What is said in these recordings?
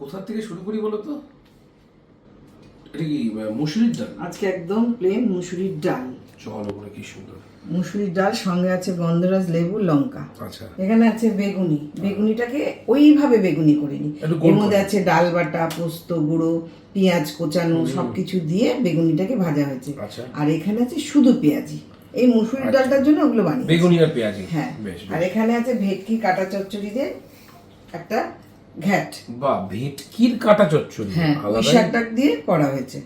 কোথা থেকে শুরু করি বলো তো? এটা কি মুসুরির ডাল? আজকে একদম প্লেন মুসুরির ডাল। চলো কি সুন্দর। মুসুরির ডাল সঙ্গে আছে গন্ধরাজ লেবু লঙ্কা। আচ্ছা। এখানে আছে বেগুনি। বেগুনিটাকে ওইভাবে বেগুনি এর মধ্যে আছে ডাল বাটা পোস্ত গুঁড়ো পেঁয়াজ কোচানো সবকিছু দিয়ে বেগুনিটাকে ভাজা হয়েছে। আচ্ছা। আর এখানে আছে শুধু পেঁয়াজি। এই মুসুরির ডালটার জন্য ওগুলো বানিয়ে বেগুনি আর পেঁয়াজি। হ্যাঁ। আর এখানে আছে ভেটকি কাটা চচ্চড়ি দিয়ে একটা ঘ্যাট। বা ভেটকির কাটা চচ্চড়ি। হ্যাঁ আলাদাই শাকটা দিয়ে করা হয়েছে।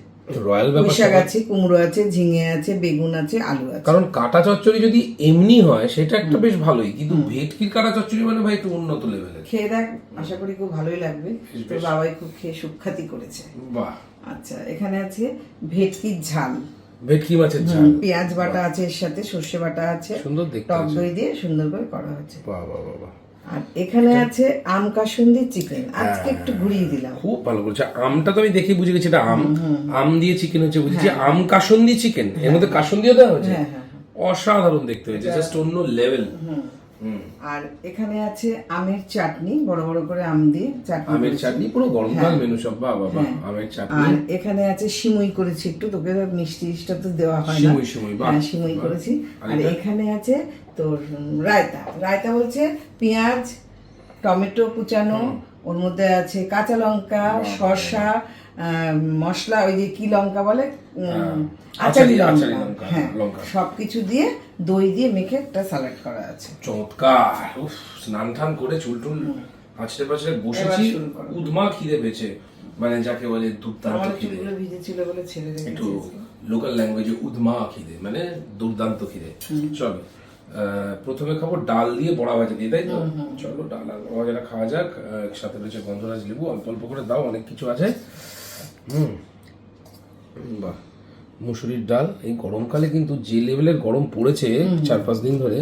রয়্যাল ব্যাপার শাক আছে কুমড়ো আছে ঝিঙে আছে বেগুন আছে আলু আছে। কারণ কাটা চচ্চড়ি যদি এমনি হয় সেটা একটা বেশ ভালোই। কিন্তু ভেটকির কাটা চচ্চড়ি মানে ভাই একটু উন্নত লেভেলের খেয়ে দেখ আশা করি খুব ভালোই লাগবে। তোর বাবাই খুব খেয়ে সুখ্যাতি করেছে। বাহ। আচ্ছা এখানে আছে ভেটকির ঝাল। ভেটকি মাছের ঝাল। পেঁয়াজ বাটা আছে এর সাথে সর্ষে বাটা আছে। সুন্দর দেখতে টক দই দিয়ে সুন্দর করে করা হয়েছে। বাহ বাহ বাহ। আর এখানে আছে আম কাসুন্দি চিকেন। আজকে হ্যাঁ। একটু ঘুরিয়ে দিলাম। খুব ভালো বলছে আমটা তো আমি দেখে বুঝে গেছি এটা আম। আম দিয়ে চিকেন হচ্ছে বুঝেছি? হ্যাঁ। আম কাসন্দি চিকেন। এর মধ্যে কাসন্দিও দেওয়া হয়েছে? হ্যাঁ হ্যাঁ অসাধারণ দেখতে হয়েছে জাস্ট অন্য লেভেল। আর এখানে আছে আমের চাটনি বড় বড় করে আম দিয়ে চাটনি আমের চাটনি পুরো গরমকাল মেনু সব বাহ বাহ। হ্যাঁ। আমের চাটনি। আর এখানে আছে সিমুই করেছি একটু তোকে মিষ্টি তো দেওয়া হয় না। সিমুই, সিমুই, হ্যাঁ সিমুই করেছি। আর এখানে আছে তোর রায়তা। রায়তা বলছে পেঁয়াজ টমেটো কুচানো ওর মধ্যে আছে কাঁচা লঙ্কা শসা মশলা ওই যে কি লঙ্কা বলে? হ্যাঁ, আচারি লঙ্কা। হ্যাঁ লঙ্কা। সবকিছু দিয়ে দই দিয়ে মেখে একটা স্যালাড করা আছে। চমৎকার। উফ স্নান টান করে চুল টুল আছড়ে পাছড়ে বসেছি উদমা খিদে পেয়েছে। মানে যাকে বলে দুর্দান্ত খিদে। ভিজেছিল বলে ছেড়ে একটু লোকাল ল্যাঙ্গুয়েজে উদমা খিদে মানে দুর্দান্ত খিদে। চলো আহ, প্রথমে খাব ডাল দিয়ে বড়া ভাজা দিয়ে তাই তো? চলো ডাল আর বড়া ভাজাটা খাওয়া যাক। সাথে রয়েছে গন্ধরাজ লেবু অল্প অল্প করে দাও অনেক কিছু আছে। হুম। বাহ। মুসুরির ডাল এই গরমকালে কিন্তু যে লেভেলের গরম পড়েছে চার পাঁচ দিন ধরে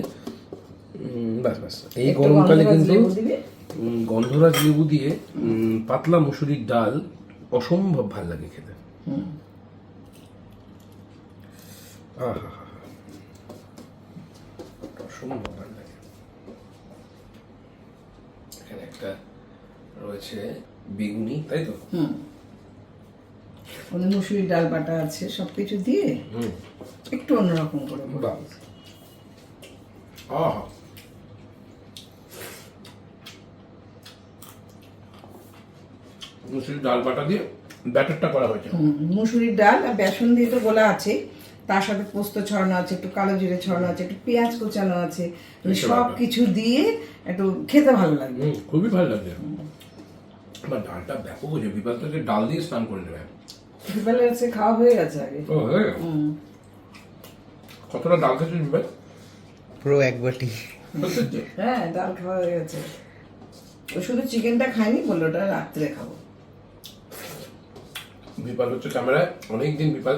উম, ব্যাস ব্যাস এই গরমকালে কিন্তু গন্ধরাজ লেবু দিয়ে পাতলা মুসুরির ডাল অসম্ভব ভালো লাগে খেতে। আহা অসম্ভব ভালো লাগে। এখানে একটা রয়েছে বেগুনি তাই তো? হুম। ওদের মুসুরির ডাল বাটা আছে সবকিছু দিয়ে একটু অন্যরকম করে আহা। মুসুরির ডাল বাটা দিয়ে ব্যাটারটা করা হয়েছে। মুসুরির ডাল আর বেসন দিয়ে তো গোলা আছে তার সাথে পোস্ত ছড়ানো আছে একটু কালো জিরে ছড়ানো আছে একটু পেঁয়াজ কোচানো আছে সব কিছু দিয়ে একটু খেতে ভালো লাগে। খুবই ভালো লাগে। আমার ডালটা ব্যাপক হয়েছে বিপাদ তো ডাল দিয়ে স্নান করে নেবে। বিকালে আছে খাওয়া হয়ে গেছে আগে। ও হয়ে গেল? কতটা ডাল খেয়েছিস বিপাদ পুরো এক বাটি? হ্যাঁ ডাল খাওয়া হয়ে গেছে। ও শুধু চিকেনটা খাইনি বলল ওটা রাত্রে খাব। বিপাল হচ্ছে ক্যামেরায় অনেকদিন বিপাল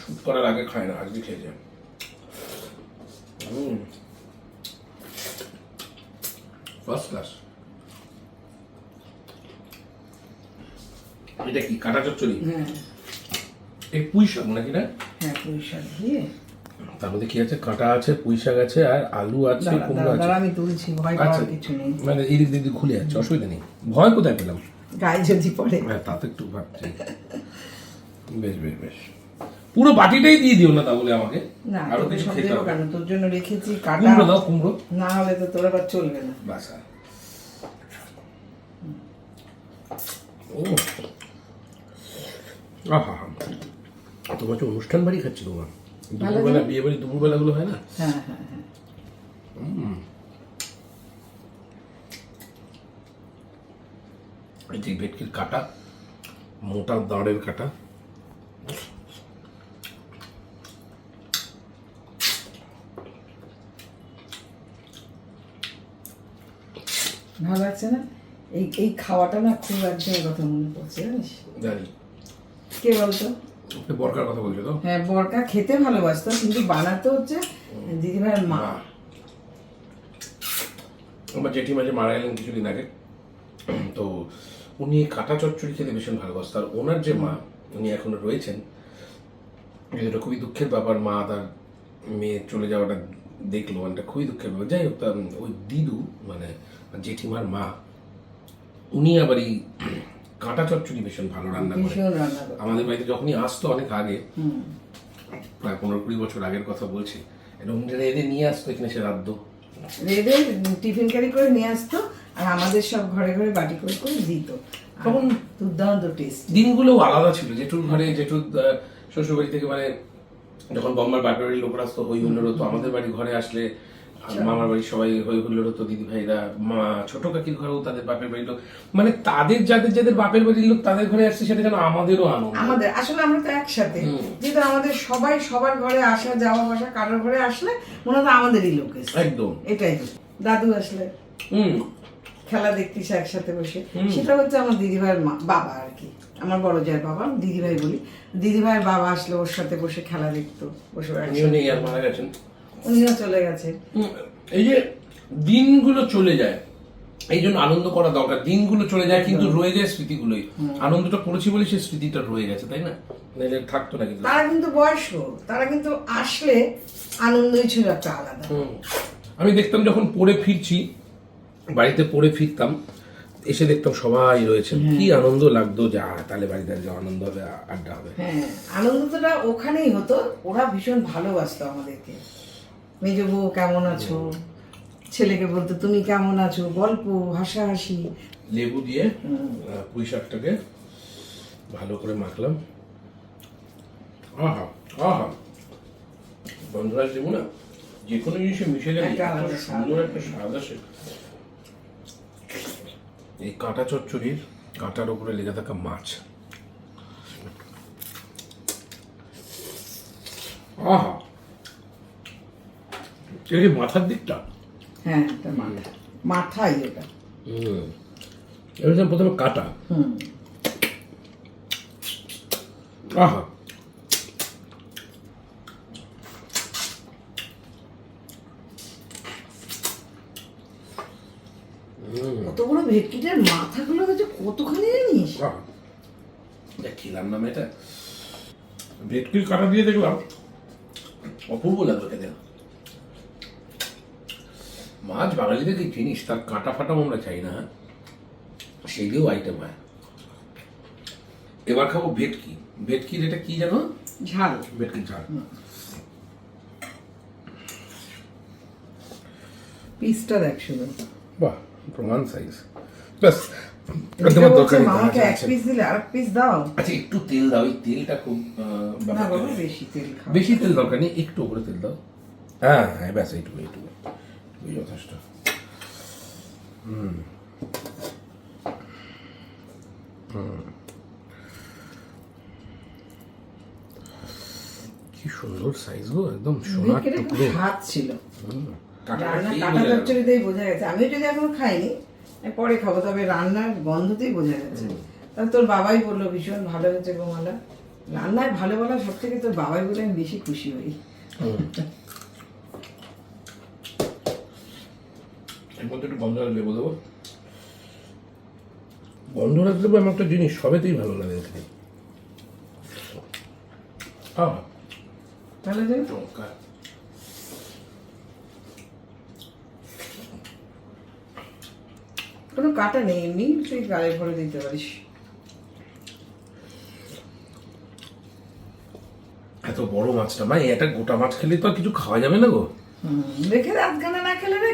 শুট করার আগে খায় না আজকে খেয়েছে ফার্স্ট ক্লাস এটা কি কাটা চচ্চড়ি? হ্যাঁ। এই পুঁই শাক নাকি না? হ্যাঁ পুঁই শাক দিয়ে। তার মধ্যে কি আছে? কাঁটা আছে পুঁই শাক আছে আর আলু আছে কুমড়ো আছে। আমি তুলছি ভয় আচ্ছা। পাওয়ার কিছু নেই। মানে এদিক দিক দিয়ে খুলে যাচ্ছে অসুবিধা নেই। ভয় কোথায় পেলাম? গায়ে যদি পড়ে। হ্যাঁ তা তো একটু ভাবছি। বেশ বেশ বেশ। পুরো বাটিটাই দিয়ে দিও না তাহলে আমাকে। না আরও কিছু খেতে হবে। কেন? তোর জন্য রেখেছি কাটা। কুমড়ো দাও কুমড়ো। না হলে তো তোর আবার চলবে না। বাস। ও। আহা তোমার হচ্ছে অনুষ্ঠান বাড়ি খাচ্ছি তোমার। দুপুরবেলা বিয়ে বাড়ি দুপুরবেলা গুলো হয় না? হ্যাঁ হ্যাঁ হ্যাঁ। এই যে ভেটকির কাটা মোটা দাঁড়ের কাটা। ভালো লাগছে না? এই এই খাওয়াটা না খুব একজনের কথা মনে পড়ছে জানিস? জানি। কে বলতো? বরকার কথা বলছো তো? হ্যাঁ বরকা খেতে ভালোবাসতো কিন্তু বানাতে হচ্ছে দিদিভাইয়ের মা। আমার জেঠিমা যে মারা গেলেন কিছুদিন আগে তো উনি কাটা চচ্চড়ি খেতে ভীষণ ভালোবাসতেন আর ওনার যে মা উনি এখনও রয়েছেন এটা খুবই দুঃখের ব্যাপার। মা তার মেয়ে চলে যাওয়াটা দেখল এটা খুবই দুঃখের ব্যাপার। যাই হোক ওই দিদু মানে জেঠিমার মা উনি আবার এই কাঁটা চচ্চড়ি ভীষণ ভালো রান্না করে। আমাদের বাড়িতে যখনই আসতো অনেক আগে প্রায় পনেরো কুড়ি বছর আগের কথা বলছি এরকম এদের নিয়ে আসতো এখানে সে রাদ্য রেদে টিফিন ক্যারি করে নিয়ে আসতো আর আমাদের সব ঘরে ঘরে বাটি করে করে দিত। তখন দুর্দান্ত টেস্ট দিনগুলো আলাদা ছিল। জেঠুর ঘরে জেঠুর শ্বশুর বাড়ি থেকে মানে যখন বম্বার বাপের বাড়ির লোকরা আসতো হই হুল্লোড় হতো আমাদের বাড়ি ঘরে আসলে আর মামার বাড়ির সবাই হই হুল্লোড় হতো দিদি ভাইরা মা ছোট কাকির ঘরেও তাদের বাপের বাড়ির লোক। মানে তাদের যাদের যাদের বাপের বাড়ির লোক তাদের ঘরে আসছে সেটা যেন আমাদেরও আনন্দ। আমাদের আসলে আমরা তো একসাথে। যেহেতু আমাদের সবাই সবার ঘরে আসা যাওয়া বসা কারোর ঘরে আসলে মনে হয় আমাদেরই লোক। একদম। এটাই। দাদু আসলে হুম। খেলা দেখতিস একসাথে বসে। সেটা হচ্ছে আমার দিদিভাইয়ের মা বাবা আর কি। আমার বড় জায়ের বাবা দিদিভাই বলি। দিদিভাইয়ের বাবা আসলে ওর সাথে বসে খেলা দেখতো বসে মারা গেছেন। উনিও চলে গেছে। এই যে দিনগুলো চলে যায় এই জন্য আনন্দ করা দরকার। দিনগুলো চলে যায় কিন্তু রয়ে যায় স্মৃতিগুলোই। আনন্দটা করেছি বলে সেই স্মৃতিটা রয়ে গেছে তাই না? নাহলে থাকতো না কিন্তু। তারা কিন্তু বয়স্ক তারা কিন্তু আসলে আনন্দই ছিল একটা আলাদা। আমি দেখতাম যখন পড়ে ফিরছি বাড়িতে পড়ে ফিরতাম এসে দেখতাম সবাই রয়েছে। কি আনন্দ লাগতো যে তাহলে বাড়িতে আজকে আনন্দ হবে আড্ডা হবে। হ্যাঁ আনন্দটা ওখানেই হতো ওরা ভীষণ ভালোবাসতো আমাদেরকে। মেজ বউ কেমন আছো? ছেলেকে বলতো তুমি কেমন আছো? গল্প হাসাহাসি। লেবু দিয়ে পুঁই শাকটাকে ভালো করে মাখলাম। আহা আহা। বন্ধুরাজ লেবু না যে কোনো জিনিসে মিশে গেলে সুন্দর একটা স্বাদ আসে। এই কাঁটা চচ্চড়ির কাঁটার উপরে লেগে থাকা মাছ। আহা এই যে মাথার দিকটা? হ্যাঁ এটা মাথা মাথাই ওটা হুম। এটা প্রথমে কাটা। হুম। আহা। কত বড় ভেটকিটার মাথাগুলো হচ্ছে কতখানি জানিস? খেলাম না এটা? ভেটকির কাটা দিয়ে দেখলাম। অপূর্ব লাগল খেতে। মাছ বাঙালিদের কি জিনিস তার কাঁটা ফাটাও আমরা চাই না? সেই দিয়েও আইটেম হয়। এবার খাব ভেটকি। ভেটকির এটা কি জানো? ঝাল। ভেটকি ঝাল। পিসটা দেখ শুধু। বাহ প্রমাণ সাইজ ব্যাস দরকার নেই, এক পিস দিলে আর পিস দাও। আচ্ছা একটু তেল দাও এই তেলটা খুব না বাবা বেশি তেল খাও। বেশি তেল দরকার নেই একটু উপরে তেল দাও। হ্যাঁ হ্যাঁ ব্যাস এইটুকু এইটুকু। ওই যথেষ্ট হুম হুম। কি সুন্দর সাইজ গো একদম সোনার টুকরো স্বাদ ছিল রান্না বোঝা বোঝা গেছে আমিও যদি এখনও খাইনি পরে খাব তবে রান্নার গন্ধতেই বোঝা গেছে তাহলে তোর বাবাই বলল ভীষণ ভালো হয়েছে গোমালা রান্নায় ভালো বলা সব থেকে তোর বাবাই বলে আমি বেশি খুশি হই। এর মধ্যে একটু গন্ধরাজ লেবু দেবো গন্ধরাজ লেবু এমন একটা জিনিস সবেতেই ভালো লাগে ভালো চমৎকার। কোনো কাটা নেই এমনি তুই গালে ভরে দিতে পারিস। এত বড় মাছটা মানে এটা গোটা মাছ খেলে তো আর কিছু খাওয়া যাবে না গো। হুম, রেখে দে আধখানা না খেলে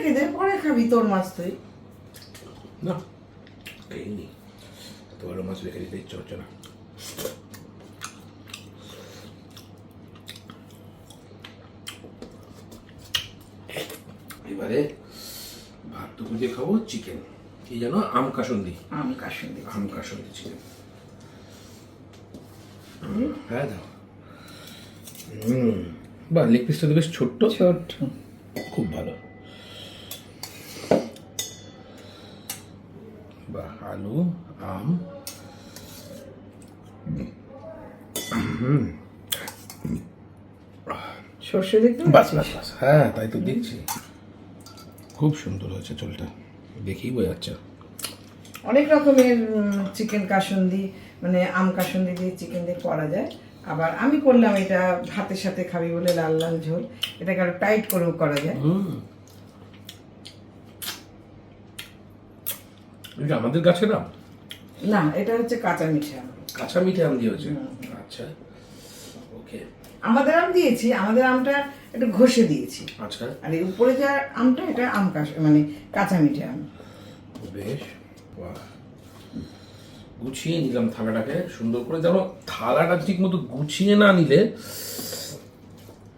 রেখে দে পরে খাবি তোর মাছ তুই। না খেয়ে এত বড় মাছ রেখে দিতে ইচ্ছে হচ্ছে না। এবারে ভাতটুকু দিয়ে খাব চিকেন কি যেন আম কাসন্দি। আম কাশুন দিচ্ছি আম কাসন্দি চিকেন হ্যাঁ দাও। হুম বা লেগ পিসটা তো বেশ ছোট্ট। ছোট্ট। খুব ভালো। আলু আম। সর্ষে দেখতে বাস? বাস বাস। হ্যাঁ তাই তো দেখছি। খুব সুন্দর হয়েছে চোলটা। দেখেই বোঝা যাচ্ছে। অনেক রকমের চিকেন কাসুন্দি মানে আম কাসুন্দি দিয়ে চিকেন দিয়ে করা যায়। আবার আমি করলাম এটা ভাতের সাথে খাবি বলে লাল লাল ঝোল। এটাকে আরও টাইট করেও করা যায়। যে আমাদের গাছে না না এটা হচ্ছে কাঁচা মিঠে আম। কাঁচা মিঠে আম দিয়ে হচ্ছে আচ্ছা। ওকে। আমাদের আম দিয়েছি আমাদের আমটা একটু ঘষে দিয়েছি। আচ্ছা। আর এই উপরে যে আমটা এটা আম কাশ মানে কাঁচা মিঠে আম। বেশ বাহ। গুছিয়ে নিলাম থালাটাকে সুন্দর করে যেন থালাটা ঠিক মতো গুছিয়ে না নিলে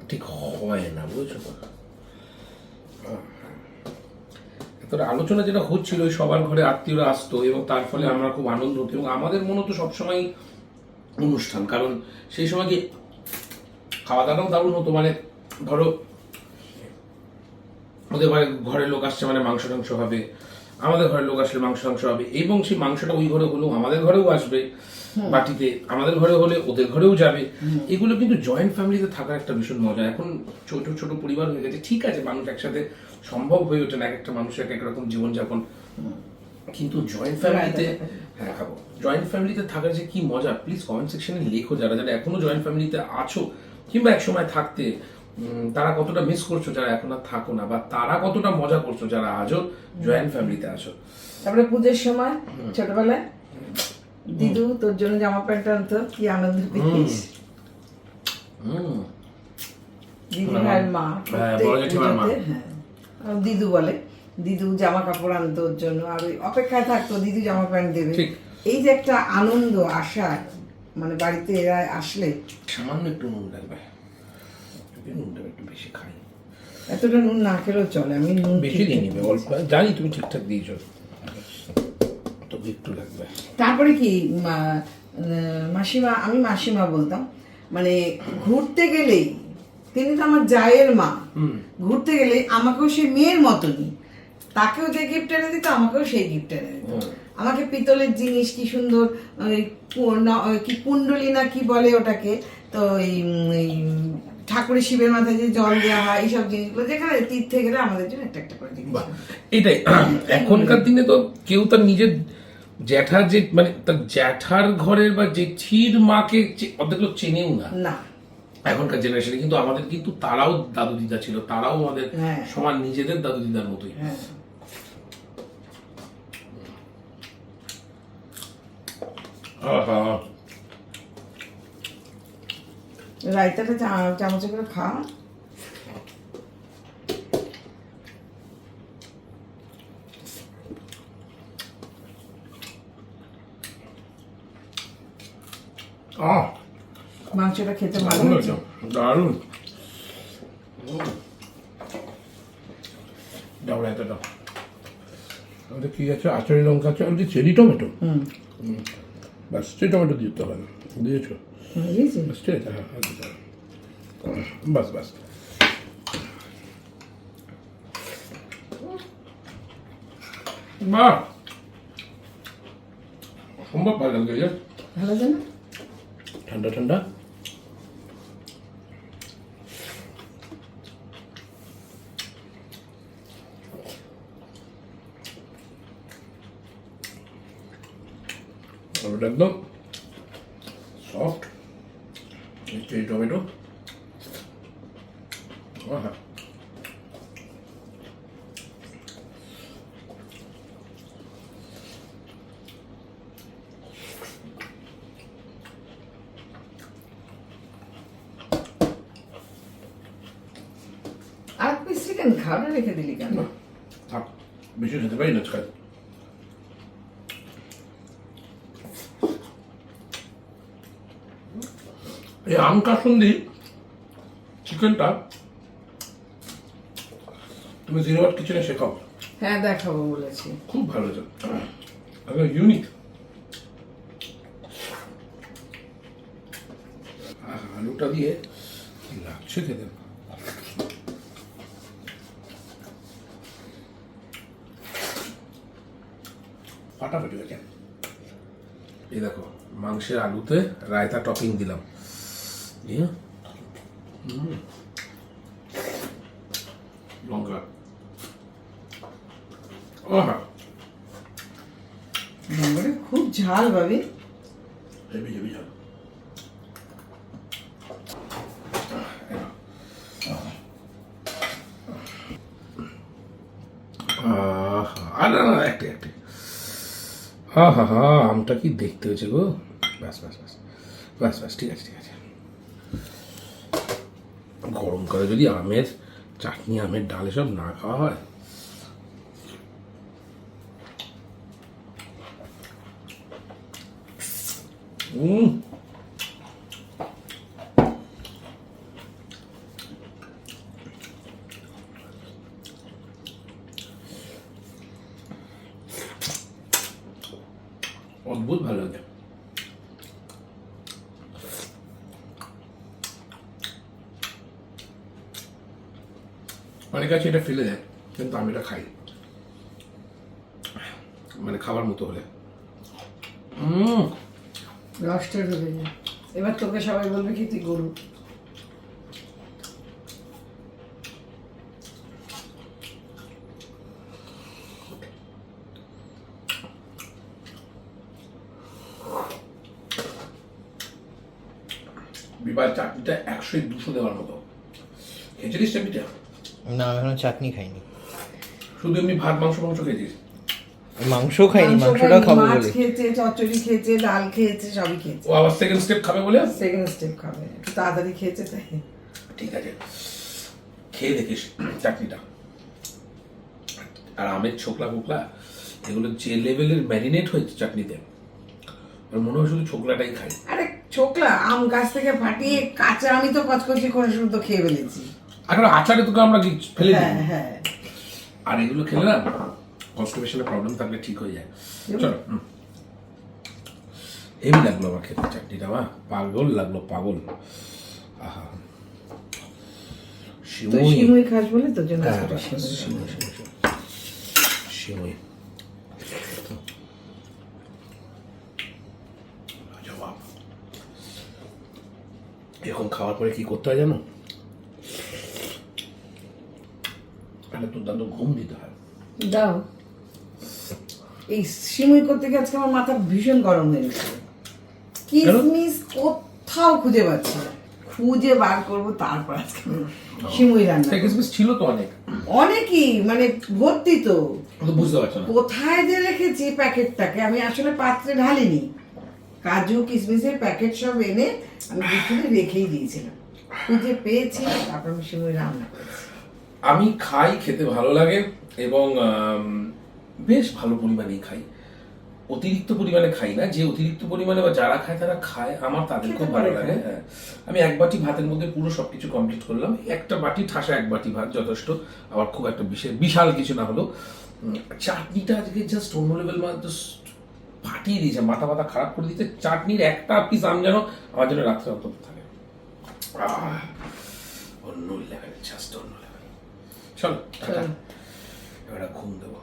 ঠিক হয় না বুঝছ এতটা আলোচনা যেটা হচ্ছিল সবার ঘরে আত্মীয়রা আসতো এবং তার ফলে আমরা খুব আনন্দ হতো। এবং আমাদের মনে তো সবসময় অনুষ্ঠান, কারণ সেই সময় কি খাওয়া দাওয়াটাও দারুণ হতো। মানে ধরো, ওদের ঘরে, ঘরের লোক আসছে মানে মাংস টাংস হবে, আমাদের ঘরের লোক আসলে মাংস টাংস হবে এবং সেই মাংসটা ওই ঘরে হলেও আমাদের ঘরেও আসবে। বাটিতে আমাদের ঘরে হলে ওদের ঘরেও যাবে। এগুলো কিন্তু জয়েন্ট ফ্যামিলিতে থাকার একটা ভীষণ মজা। এখন ছোট ছোট পরিবার হয়ে গেছে ঠিক আছে মানুষ একসাথে সম্ভব হয়ে ওঠে না এক একটা মানুষের এক রকম জীবনযাপন। কিন্তু জয়েন্ট ফ্যামিলিতে হ্যাঁ খাব। জয়েন্ট ফ্যামিলিতে থাকার যে কি মজা প্লিজ কমেন্ট সেকশনে লেখো যারা যারা এখনও জয়েন্ট ফ্যামিলিতে আছো কিংবা এক সময় থাকতে তারা কতটা মিস করছ যারা এখন আর থাকো না বা তারা কতটা মজা করছ যারা আজও জয়েন্ট ফ্যামিলিতে আছো। তারপরে পুজোর সময় ছোটবেলায় দিদু তোর জন্য জামা প্যান্ট আনতো কি আনন্দ পেতিস দিদি ভাইয়ের মা হ্যাঁ, হ্যাঁ। দিদু বলে দিদু জামা কাপড় আনতো ওর জন্য আর ওই অপেক্ষায় থাকতো দিদু জামা প্যান্ট দেবে। এই যে একটা আনন্দ আশা মানে বাড়িতে এরা আসলে। সামান্য একটু নুন লাগবে নুনটা একটু বেশি খাই। এতটা নুন না খেলেও চলে আমি নুন বেশি দিয়ে নিবে অল্প জানি তুমি ঠিকঠাক দিয়েছ। একটু লাগবে। তারপরে কি মাসিমা আমি মাসিমা বলতাম মানে ঘুরতে গেলেই তিনি তো আমার জায়ের মা ঘুরতে গেলে আমাকেও সে মেয়ের মতনই। তাকেও যে গিফট এনে দিত আমাকেও সেই গিফট এনে দিত। আমাকে পিতলের জিনিস কি সুন্দর কু- কুণ্ডলি না কি বলে ওটাকে তো এই ঠাকুরের শিবের মাথায় যে জল দেওয়া হয় এইসব জিনিসগুলো যেখানে তীর্থে গেলে আমাদের জন্য একটা একটা করে জিনিস। এটাই। এখনকার দিনে তো কেউ তার নিজের জ্যাঠার যে মানে তার জ্যাঠার ঘরের বা জেঠির মাকে অর্ধেক লোক চেনেও না। না। এখনকার জেনারেশনে কিন্তু আমাদের কিন্তু তারাও দাদু দিদা ছিল তারাও আমাদের হ্যাঁ। সমান নিজেদের দাদু দিদার মতোই। হ্যাঁ। রায়তাটা চামচে করে খা। মাংসটা খেতে ভালো হয়েছে দারুণ। দাও এতটা আমাদের কি আছে? আচারি লঙ্কা আছে আর চেরি টমেটো। ব্যাস চেরি টমেটো দিতে হবে। দিয়েছ? ঠিক আছে হ্যাঁ আর দিতে হবে। বাস বাস বাহ সম্ভব ভালো লাগছে যে। ভালো জানো? ঠান্ডা ঠান্ডা আর ওটা একদম সফট চেরি টমেটো আহা আর পিস চিকেন খাওয়াটা রেখে দিলি কেন না, থাক বেশি খেতে পারি না আজকাল এই আম কাসুন্দি চিকেনটা তুমি জিরোয়াট কিচেনে শেখাও। হ্যাঁ দেখাবো বলেছি। খুব ভালো একদম ইউনিক আলুটা দিয়ে লাগছে খেতে? ফাটাফাটি হয়েছে এই দেখো মাংসের আলুতে রায়তা টপিং দিলাম। দিয়ে হুম। লঙ্কা ওহা নম্বরে খুব ঝাল ভাবি হেবি হেবি ঝাল একটা একটা হা হা হা আমটা কি দেখতে হয়েছে গো? ব্যাস ব্যাস ব্যাস। ব্যাস ব্যাস ঠিক আছে ঠিক আছে। গরমকালে যদি আমের চাটনি আমের ডাল এসব না খাওয়া হয়? উম অদ্ভুত ভালো লাগে আছে এটা ফেলে দেয় কিন্তু আমি এটা খাই। মানে খাবার মতো হলে। যায়। এবার তোকে সবাই বলবে কি তুই গরু। বিবার চাটনিটা একশো দুশো দেওয়ার মতো। খেয়েছিলিস চাটনিটা? না আমি এখনও চাটনি খাইনি। শুধু এমনি ভাত মাংস মাংস খেয়েছিস? মাংস খাইনি মাংসটা খাব মাছ বলে। খেয়েছে চচ্চড়ি খেয়েছে ডাল খেয়েছে সবই খেয়েছে। ও আবার সেকেন্ড স্টেপ খাবে বলে? সেকেন্ড স্টেপ খাবে একটু তাড়াতাড়ি খেয়েছে তাই। ঠিক আছে। খেয়ে দেখিস চাটনিটা। আর আমের ছোকলা ফোকলা এগুলো যে লেভেলের ম্যারিনেট হয়েছে চাটনিতে আর মনে হয় শুধু ছোকলাটাই খাই আরে ছোকলা আম গাছ থেকে ফাটিয়ে কাঁচা আমি তো কচকচি করে শুধু খেয়ে ফেলেছি। আর আচারে তোকে আমরা কি ফেলে দিই। হ্যাঁ। হ্যাঁ আর এগুলো খেলে না কনস্টিপেশনের প্রবলেম থাকলে ঠিক হয়ে যায়। চলো হেভি লাগল আমার খেতে চাটনিটা মা। পাগল লাগল পাগল। আহা। শিমুই। খাস বলে তোর জন্য হ্যাঁ, শিমুই। এখন খাওয়ার পরে কি করতে হয় জানো একটা দুর্দান্ত ঘুম দিতে হয়। দাও। এই সিমুই করতে গিয়ে আজকে আমার মাথা ভীষণ গরম হয়ে গেছে। কিসমিস কোথাও খুঁজে পাচ্ছি না। খুঁজে বার করব তারপর আজকে সিমুই রান্না কিসমিস ছিল তো অনেক। অনেকই মানে ভর্তি তো। বুঝতে পারছ না। কোথায় যে রেখেছি প্যাকেটটাকে আমি আসলে পাত্রে ঢালিনি। কাজু কিশমিশের প্যাকেট সব এনে আমি বিছুনে রেখেই দিয়েছিলাম। খুঁজে পেয়েছি তারপর আমি সিমুই রান্না করেছি। আমি খাই খেতে ভালো লাগে এবং বেশ ভালো পরিমাণেই খাই। অতিরিক্ত পরিমাণে খাই না যে অতিরিক্ত পরিমাণে বা যারা খায় তারা খায় আমার তাদের খুব ভালো লাগে হ্যাঁ। আমি এক বাটি ভাতের মধ্যে পুরো সবকিছু কমপ্লিট করলাম। একটা বাটি ঠাসা এক বাটি ভাত যথেষ্ট। আবার খুব একটা বিশেষ বিশাল কিছু না হলো চাটনিটা আজকে জাস্ট অন্য লেভেল মানে ফাটিয়ে দিয়েছে। মাথা মাথা খারাপ করে দিয়েছে। চাটনির একটা পিস আম যেন আমার জন্য রাত্রে অন্তত থাকে। অন্য লেভেল জাস্ট অন্য চলো টাটা চলো। এবার ঘুম দেবো